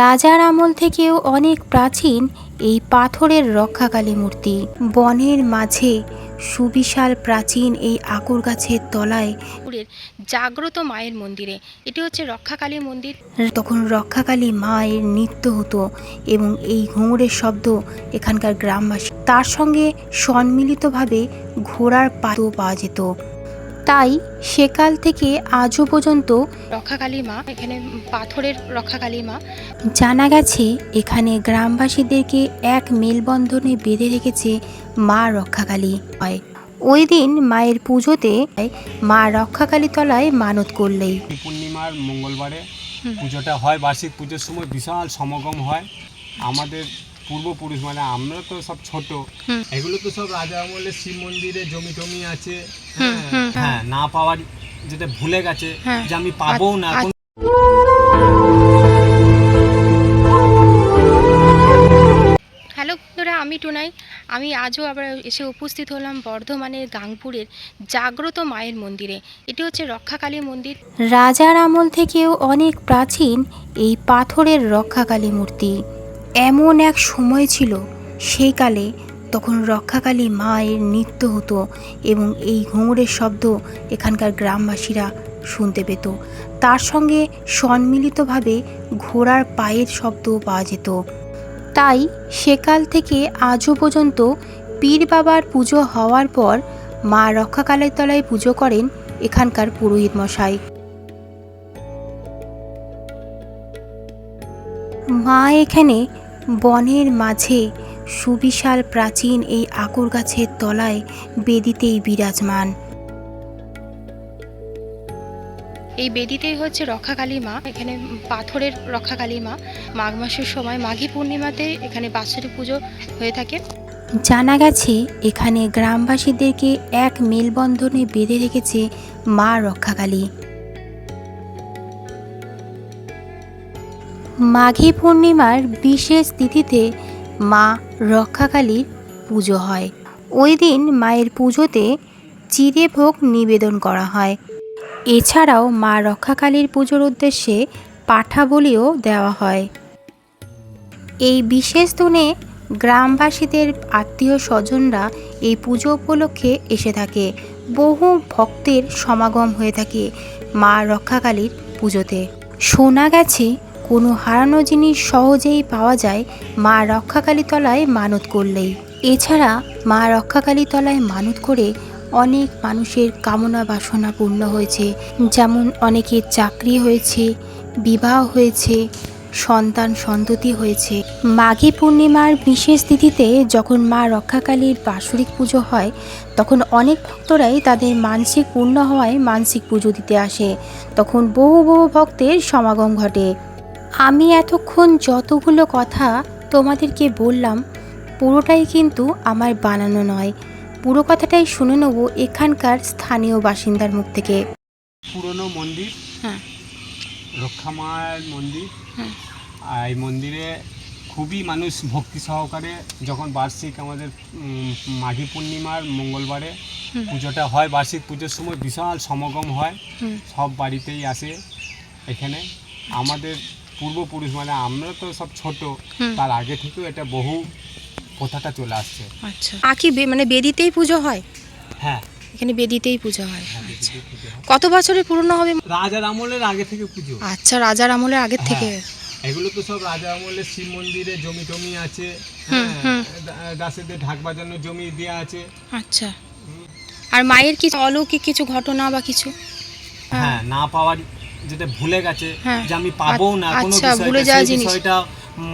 রাজার আমল থেকেও অনেক প্রাচীন এই পাথরের রক্ষাকালী মূর্তি। বনের মাঝে সুবিশাল প্রাচীন এই আকুর গাছের তলায় জাগ্রত মায়ের মন্দিরে। এটি হচ্ছে রক্ষাকালী মন্দির। তখন রক্ষাকালী মায়ের নৃত্য হতো এবং এই ঘুঙুরের শব্দ এখানকার গ্রামবাসী। তার সঙ্গে সম্মিলিতভাবে ঘোড়ার পাতও পাওয়া যেত। তাই সেকাল থেকে আজও পর্যন্ত রক্ষাকালী মা এখানে পাথরের রক্ষাকালী মা। জানা গেছে এখানে গ্রামবাসীদেরকে এক মেলবন্ধনে বেঁধে রেখেছে মা রক্ষাকালী হয়। ওই দিন মায়ের পুজোতে মা রক্ষাকালী তলায় মানত করলেই। পূর্ণিমার মঙ্গলবারে পুজোটা হয় বার্ষিক পুজোর সময় বিশাল সমাগম হয়। আমাদের পূর্বপুরুষ মানে আমরা তো সব ছোট। এগুলো তো সব রাজা আমলে শিব মন্দিরে জমি টমি আছে। হুম, হ্যাঁ, হুম, হ্যাঁ না পাওয়ার যেটা ভুলে গেছে হ্যাঁ। যে আমি পাবো না আচ্ছা। হ্যালো বন্ধুরা আমি টুনাই। আমি আজও আবার এসে উপস্থিত হলাম বর্ধমানের গাংপুরের জাগ্রত মায়ের মন্দিরে। এটি হচ্ছে রক্ষাকালী মন্দির। রাজার আমল থেকেও অনেক প্রাচীন এই পাথরের রক্ষাকালী মূর্তি। এমন এক সময় ছিল, সেই কালে তখন রক্ষাকালী মায়ের নৃত্য হতো এবং এই ঘুঙুরের শব্দ এখানকার গ্রামবাসীরা শুনতে পেত। তার সঙ্গে সম্মিলিতভাবে ঘোড়ার পায়ের শব্দও পাওয়া যেত। তাই সেকাল থেকে আজও পর্যন্ত পীর বাবার পুজো হওয়ার পর মা রক্ষাকালের তলায় পুজো করেন এখানকার পুরোহিত মশাই। মা এখানে বনের মাঝে সুবিশাল প্রাচীন এই আকুর গাছের তলায় বেদিতেই বিরাজমান। এই বেদিতেই হচ্ছে রক্ষাকালী মা এখানে পাথরের রক্ষাকালী মা মাঘ মাসের সময় মাঘী পূর্ণিমাতে এখানে বাৎসরিক পুজো হয়ে থাকে। জানা গেছে এখানে গ্রামবাসীদেরকে এক মেলবন্ধনে বেঁধে রেখেছে মা রক্ষাকালী। মাঘী পূর্ণিমার বিশেষ তিথিতে মা রক্ষাকালীর পুজো হয়। ওই দিন মায়ের পুজোতে চিড়ে ভোগ নিবেদন করা হয়। এছাড়াও মা রক্ষাকালীর পুজোর উদ্দেশ্যে পাঠা বলিও দেওয়া হয়। এই বিশেষ দিনে গ্রামবাসীদের আত্মীয় স্বজনরা এই পুজো উপলক্ষে এসে থাকে। বহু ভক্তের সমাগম হয়ে থাকে মা রক্ষাকালীর পুজোতে। শোনা গেছে কোনো হারানো জিনিস সহজেই পাওয়া যায় মা রক্ষাকালী তলায় মানত করলেই। এছাড়া মা রক্ষাকালী তলায় মানত করে অনেক মানুষের কামনা বাসনা পূর্ণ হয়েছে। যেমন অনেকের চাকরি হয়েছে, বিবাহ হয়েছে, সন্তান সন্ততি হয়েছে। মাঘী পূর্ণিমার বিশেষ তিথিতে যখন মা রক্ষাকালীর বাৎসরিক পুজো হয়, তখন অনেক ভক্তরাই তাদের মানসিক পূর্ণ হওয়ায় মানসিক পুজো দিতে আসে। তখন বহু বহু ভক্তের সমাগম ঘটে। আমি এতক্ষণ যতগুলো কথা তোমাদেরকে বললাম পুরোটাই কিন্তু আমার বানানো নয়। পুরো কথাটাই শুনে নেব এখানকার স্থানীয় বাসিন্দার মুখ থেকে। পুরনো মন্দির হ্যাঁ। রক্ষা মায়ের মন্দির। হুম। আর এই মন্দিরে খুবই মানুষ ভক্তি সহকারে যখন বার্ষিক আমাদের মাঘী পূর্ণিমার মঙ্গলবারে পুজোটা হয় বার্ষিক পুজোর সময় বিশাল সমাগম হয়। সব বাড়িতেই আসে এখানে। আমাদের পূর্বপুরুষ মানে আমরা তো সব ছোট তার আগে থেকেও এটা বহু প্রথাটা চলে আসছে। আচ্ছা। আকি মানে বেদিতেই পুজো হয়? হ্যাঁ। এখানে বেদিতেই পুজো হয়। আচ্ছা। পুজো হয়। কত বছরের পুরনো হবে? রাজার আমলের আগে থেকে পুজো। আচ্ছা রাজার আমলের আগের থেকে। হ্যাঁ, এগুলো তো সব রাজা আমলের শিব মন্দিরে জমি টমি আছে। হ্যাঁ, হুম। দা- ঢাক বাজানোর জমি দেওয়া আছে। আচ্ছা। আর মায়ের কিছু অলৌকিক কিছু ঘটনা বা কিছু? হ্যাঁ না পাওয়ার যেটা ভুলে গেছে হ্যাঁ। যে আমি পাবো না কোনো আচ্ছা, বিষয়টা সেই বিষয়টা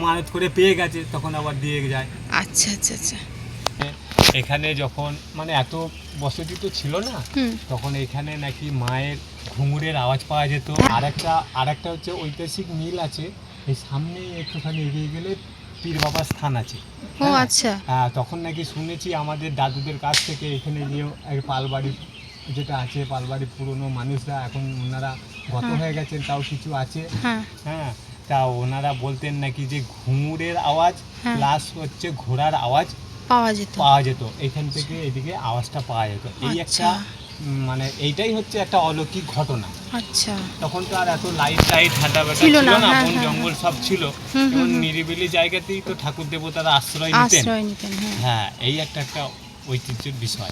মানত করে পেয়ে গেছে তখন আবার দিয়ে যায়। আচ্ছা আচ্ছা আচ্ছা। এখানে যখন মানে এত বসতি তো ছিল না তখন এখানে নাকি মায়ের ঘুঙুরের আওয়াজ পাওয়া যেত। আর একটা আর একটা হচ্ছে ঐতিহাসিক মিল আছে এই সামনে একটুখানি এগিয়ে গেলে পীর বাবার স্থান আছে। ও হ্যাঁ। আচ্ছা। হ্যাঁ তখন নাকি শুনেছি আমাদের দাদুদের কাছ থেকে এখানে গিয়ে পালবাড়ি যেটা আছে পালবাড়ির পুরনো মানুষরা এখন ওনারা গত হ্যাঁ। হয়ে গেছেন তাও কিছু আছে? হ্যাঁ। হ্যাঁ তা ওনারা বলতেন নাকি যে ঘুঙুরের আওয়াজ হ্যাঁ। প্লাস হচ্ছে ঘোড়ার আওয়াজ পাওয়া যেত। পাওয়া যেত। এখান থেকে এদিকে আওয়াজটা পাওয়া যেত। এই একটা আচ্ছা। মানে এইটাই হচ্ছে একটা অলৌকিক ঘটনা। আচ্ছা। তখন তো আর এত লাইট লাইট হাঁটা ব্যথা ছিল না, হ্যাঁ, বন হ্যাঁ, জঙ্গল সব ছিল। এবং। নিরিবিলি জায়গাতেই তো ঠাকুর দেবতারা আশ্রয় নিতেন। হ্যাঁ। হ্যাঁ এই একটা একটা ঐতিহ্যের বিষয়।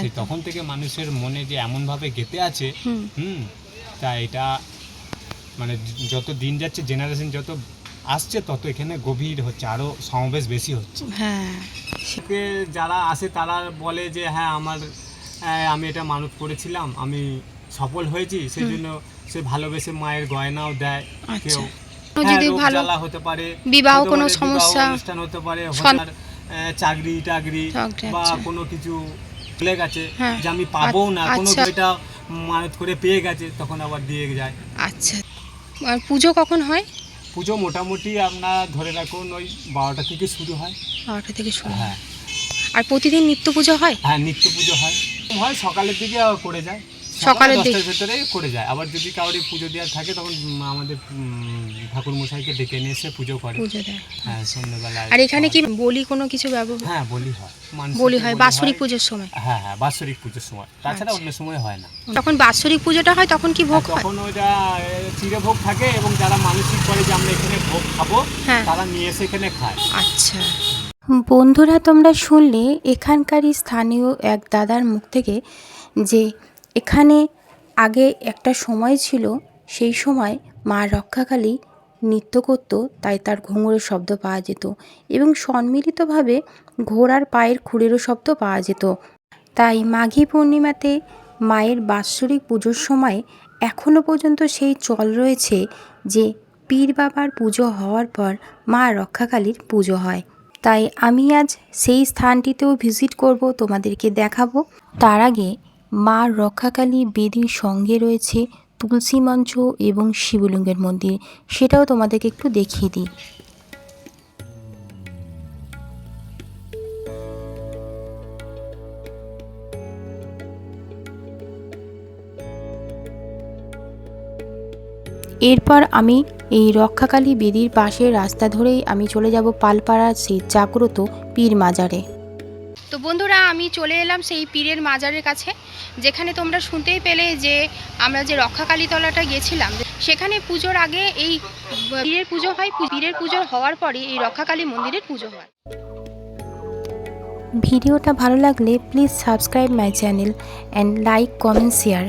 সেই তখন থেকে মানুষের মনে যে এমনভাবে গেঁথে আছে হুম তা এটা মানে যত দিন যাচ্ছে জেনারেশন যত আসছে তত এখানে গভীর হচ্ছে আরও সমাবেশ বেশি হচ্ছে হ্যাঁ যারা আসে তারা বলে যে হ্যাঁ আমার আহ, আমি এটা মানত করেছিলাম আমি সফল হয়েছি সেই জন্য সে ভালোবেসে মায়ের গয়নাও দেয় আচ্ছা। কেউ হ্যাঁ, যদি ভালো জ্বালা হতে পারে বিবাহ কোনো সমস্যা, অনুষ্ঠান হতে পারে চাকরি টাকরি বা আচ্ছা। কোনো কিছু চলে গেছে হ্যাঁ। যে আমি পাবো না কোনো আচ্ছা। এটা মানত করে পেয়ে গেছে তখন আবার দিয়ে যায়। আচ্ছা। আর পুজো কখন হয়? পুজো মোটামুটি আপনার ধরে রাখুন ওই বারোটা থেকে শুরু হয়। বারোটা থেকে শুরু হয়। আর প্রতিদিন নিত্য পুজো হয়? হ্যাঁ নিত্য পুজো হয়। হয় সকালের দিকে করে যায়। সকালের দিকে। দশটার ভেতরে করে যায়। আবার যদি কাউরি পুজো দেওয়ার থাকে তখন আমাদের ঠাকুর মশাইকে ডেকে নিয়ে এসে পুজো করে। পুজো দেয়। হ্যাঁ আর এখানে কি বলি কোনো কিছু ব্যবহার? হ্যাঁ বলি হয়। বলি হয় বাৎসরিক পুজোর সময়। হ্যাঁ হ্যাঁ বাৎসরিক পুজোর সময়। তাছাড়া আচ্ছা। অন্য সময় হয় না। যখন বাৎসরিক পুজোটা হয় তখন কি ভোগ হয়? তখন ওইটা চিড়েভোগ থাকে এবং যারা মানসিক করে যে আমরা এখানে ভোগ খাব হ্যাঁ। তারা নিয়ে এসে এখানে খায়। আচ্ছা। বন্ধুরা তোমরা শুনলে এখানকারই স্থানীয় এক দাদার মুখ থেকে যে এখানে আগে একটা সময় ছিল, সেই সময় মা রক্ষাকালী নৃত্য করতো, তাই তার ঘুঙুরের শব্দ পাওয়া যেত এবং সম্মিলিতভাবে ঘোড়ার পায়ের খুঁড়েরও শব্দ পাওয়া যেত। তাই মাঘী পূর্ণিমাতে মায়ের বাৎসরিক পুজোর সময় এখনও পর্যন্ত সেই চল রয়েছে যে পীর বাবার পুজো হওয়ার পর মা রক্ষাকালীর পুজো হয়। তাই আমি আজ সেই স্থানটিতেও ভিজিট করব, তোমাদেরকে দেখাবো। তার আগে মা রক্ষাকালী বেদির সঙ্গে রয়েছে তুলসী মঞ্চ এবং শিবলিঙ্গের মন্দির। সেটাও তোমাদেরকে একটু দেখিয়ে দিই। এরপর আমি এই রক্ষাকালী বেদির পাশের রাস্তা ধরেই আমি চলে যাব পালপাড়ার সেই জাগ্রত পীর মাজারে তো বন্ধুরা, আমি চলে এলাম সেই পীরের মাজারের কাছে, যেখানে তোমরা শুনতেই পেলে যে আমরা যে রক্ষাকালী তলাটা গেছিলাম, সেখানে পুজোর আগে এই, পীরের পুজো হয়, পীরের পুজো হওয়ার পরে এই রক্ষাকালী মন্দিরের পুজো হয়। ভিডিওটা ভালো লাগলে please subscribe my channel and like comment share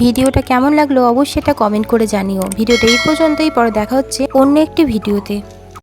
ভিডিওটা কেমন লাগল অবশ্যই এটা কমেন্ট করে জানিও। ভিডিওটা এই পর্যন্তই, পরে দেখা হচ্ছে অন্য একটি ভিডিওতে।